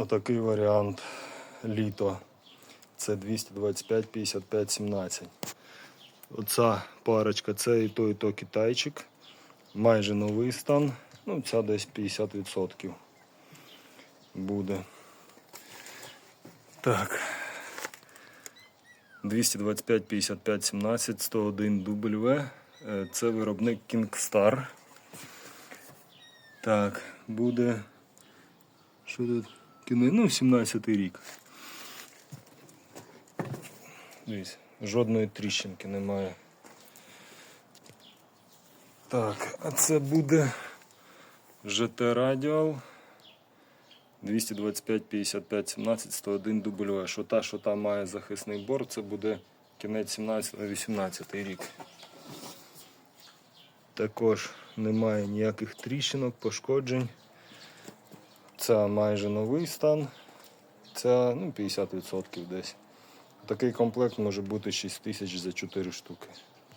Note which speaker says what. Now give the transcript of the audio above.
Speaker 1: Отакий варіант літо. Це 225, 55, 17. Оця парочка, це і то, і то китайчик. Майже новий стан. Ну, ця десь 50% буде. Так. 225, 55, 17, 101 W. Е, Це виробник Kingstar. Так, буде. Що тут? Кіне- Ну, 17-й рік. Дивіться, жодної тріщинки немає. Так, а це буде GT Radial 225 55 17 101 W. Що та, що там має захисний борт, це буде кінець 17 18 рік. Також немає ніяких тріщинок, пошкоджень. Це майже новий стан. Це ну, 50% десь. Такий комплект може бути 6 тисяч за 4 штуки.